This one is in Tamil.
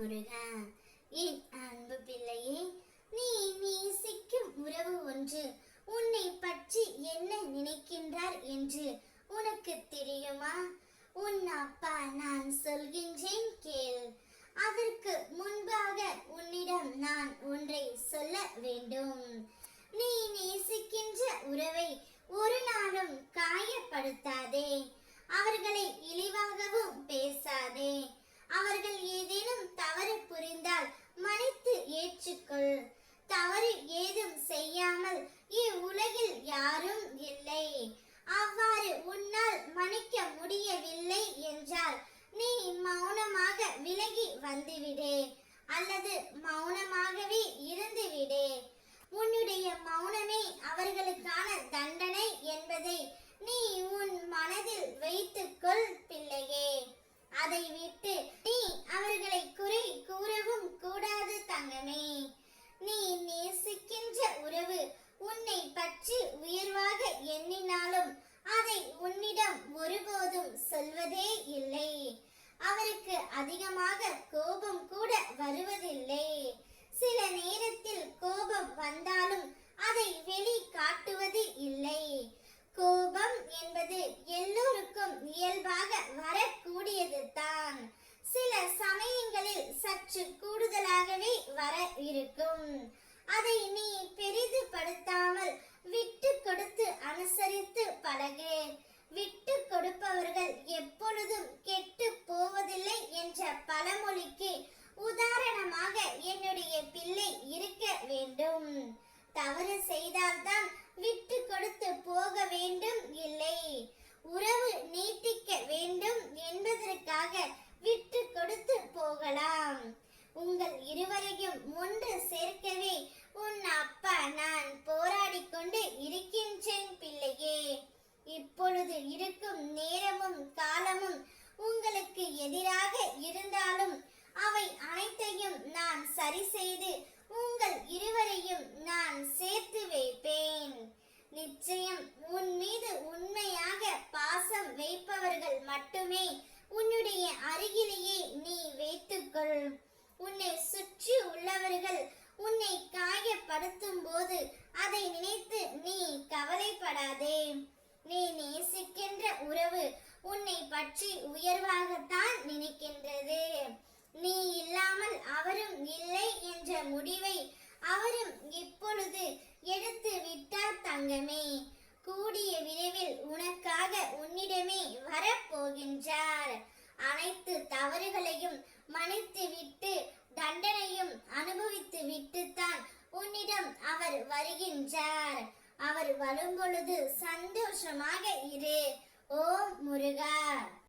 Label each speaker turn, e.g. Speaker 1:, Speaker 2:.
Speaker 1: முருகா என் அன்பு பிள்ளையே நீ நேசிக்கும் உறவு ஒன்று. உன்னை பற்றி என்ன நினைக்கின்றார் என்று உனக்கு தெரியுமா? உன் அப்பா நான் சொல்கின்றேன் கேள். அதற்கு முன்பாக உன்னிடம் நான் ஒன்றை சொல்ல வேண்டும். நீ நேசிக்கின்ற உறவை ஒரு நாளும் காயப்படுத்தாதே. அவர்களை இழிவாகவும் பேசாதே. அவர்கள் ஏதேனும் வந்துவிடு. அல்லது மௌனமாகவே இருந்துவிடு உன்னுடைய மௌனமே அவர்களுக்கான தண்டனை என்பதை நீ உன் மனதில் வைத்துக்கொள் பிள்ளையே அதை விட்டு நீ அவர்களை குறை கூறவும் கூடாது தங்கமே நீ நேசிக்கின்ற உறவு உன்னை பற்றி உயர்வாக எண்ணினாலும் அதை உன்னிடம் ஒருபோதும் சொல்வதே இல்லை அவருக்கு அதிகமாக கோபம் கூட வருவதில்லை. சில நேரத்தில் கோபம் வந்தாலும் அதை வெளி காட்டுவது இல்லை. கோபம் என்பது எல்லோருக்கும் இயல்பாக வரக்கூடியது தான். சில சமயங்களில் சற்று கூடுதலாகவே வர இருக்கும். அதை நீ பெரிதுபடுத்தாமல் இருக்க வேண்டும். தவறு செய்தால்தான் விட்டு கொடுத்து போக வேண்டும் இல்லை. உறவு நீட்டிக்க வேண்டும் என்பதற்காக விட்டு கொடுத்து போகலாம். உங்கள் இருவரையும் ஒன்று சேர்க்கவே உன் அப்பா நான் போராடி கொண்டு இருக்கின்றேன் பிள்ளையே. இப்பொழுது இருக்கும் நேரமும் காலமும் உங்களுக்கு எதிராக இருந்தாலும் அவை அனைத்தையும் நான் சரி செய்து உள்ளவர்கள் உன்னை காயப்படுத்தும் போது அதை நினைத்து நீ கவலைப்படாதே. நீ நேசிக்கின்ற உறவு உன்னை பற்றி உயர்வாகத்தான் நினைக்கின்றது. நீ இல்லாமல் அவரும் இல்லை என்ற முடிவை அவரும் இப்பொழுது எடுத்து விட்டார் தங்கமே. கூடிய விரைவில் உனக்காக உன்னிடமே வரப்போகின்றார். அனைத்து தவறுகளையும் மன்னித்து விட்டு தண்டனையும் அனுபவித்து விட்டுத்தான் உன்னிடம் அவர் வருகின்றார் அவர் வரும்பொழுது சந்தோஷமாக இரு. ஓம் முருகா.